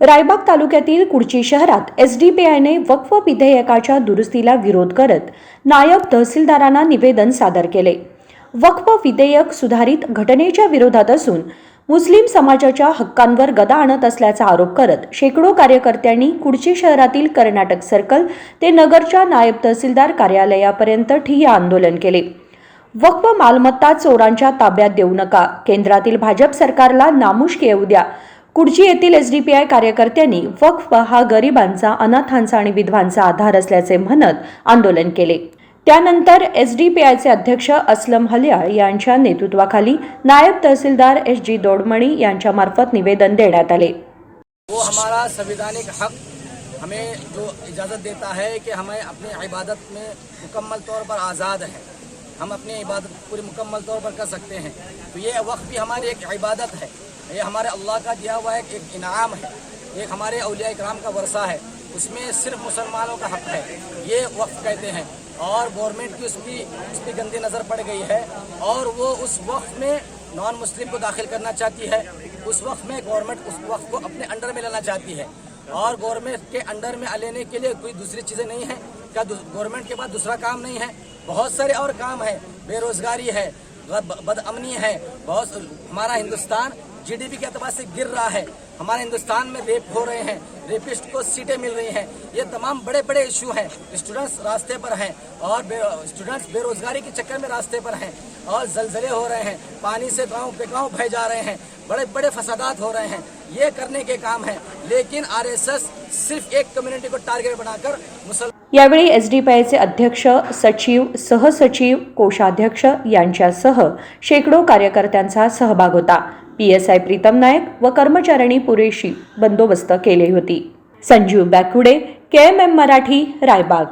रायबाग तालुक्यातील कुडची शहरात S D P आयने वक्फ विधेयकाच्या दुरुस्तीला विरोध करत नायब तहसीलदारांना निवेदन सादर केले. वक्फ विधेयक सुधारित घटनेच्या विरोधात असून मुस्लिम समाजाच्या हक्कांवर गदा आणत असल्याचा आरोप करत शेकडो कार्यकर्त्यांनी कुडची शहरातील कर्नाटक सर्कल ते नगरच्या नायब तहसीलदार कार्यालयापर्यंत ठिय्या आंदोलन केले. वक्फ मालमत्ता चोरांच्या ताब्यात देऊ नका. केंद्रातील भाजप सरकारला नामुष्क येऊ द्या. कुडची येथील एस डी पी आय कार्यकर्त्यांनी वक्फ हा गरिबांचा अनाथांचा आणि विधवांचा आधार असल्याचे म्हणत आंदोलन केले. त्यानंतर एस डी पी आयचे अध्यक्ष असलम हल्याळ यांच्या नेतृत्वाखाली नायब तहसीलदार एस जी दोडमणी यांच्यामार्फत निवेदन देण्यात आले. वो हमारा संवैधानिक हक हमें जो इजाज़त देता है कि हमें अपनी इबादत में मुकम्मल तौर पर आज़ाद है। हम अपनी इबादत पूरी मुकम्मल तौर पर कर सकते हैं। तो ये वक्त भी हमारी एक इबादत है। ये हमारे अल्लाह का दिया हुआ एक, एक इनाम है। एक हमारे अलिया कराम का वर्षा है। उसमें सिर्फ़ मुसलमानों का हक है। ये वक्त कहते हैं। और गवर्नमेंट की उसकी उस पर गंदी नज़र पड़ गई है। और वो उस वक्त में नॉन मुस्लिम को दाखिल करना चाहती है। उस वक्त में गवर्नमेंट उस वक्त को अपने अंडर में लेना चाहती है। और गवर्नमेंट के अंडर में लेने के लिए कोई दूसरी चीज़ें नहीं हैं। क्या गवर्नमेंट के पास दूसरा काम नहीं है? बहुत सारे और काम है। बेरोजगारी है। बद- बदअमनी है। बहुत हमारा हिंदुस्तान जीडीपी के अतबार से गिर रहा है। हमारे हिंदुस्तान में रेप हो रहे हैं। रेपिस्ट को सीटें मिल रही हैं। ये तमाम बड़े बड़े इशू हैं। स्टूडेंट्स रास्ते पर हैं और बे, स्टूडेंट्स बेरोजगारी के चक्कर में रास्ते पर हैं और जलजले हो रहे हैं। पानी से गाँव पे गाँव बह जा रहे हैं। बड़े बड़े फसादात हो रहे हैं। ये करने के काम है। लेकिन आरएसएस सिर्फ़ एक कम्युनिटी को टारगेट बनाकर मुसल यावेळी एसडीपीआयचे अध्यक्ष सचिव सहसचिव कोषाध्यक्ष यांच्यासह शेकडो कार्यकर्त्यांचा सहभाग होता. P S I Pritam Nayak व कर्मचाऱ्यांनी पुरेशी बंदोबस्त केली होती. Sanjeev Bakude K M M Marathi Raibag.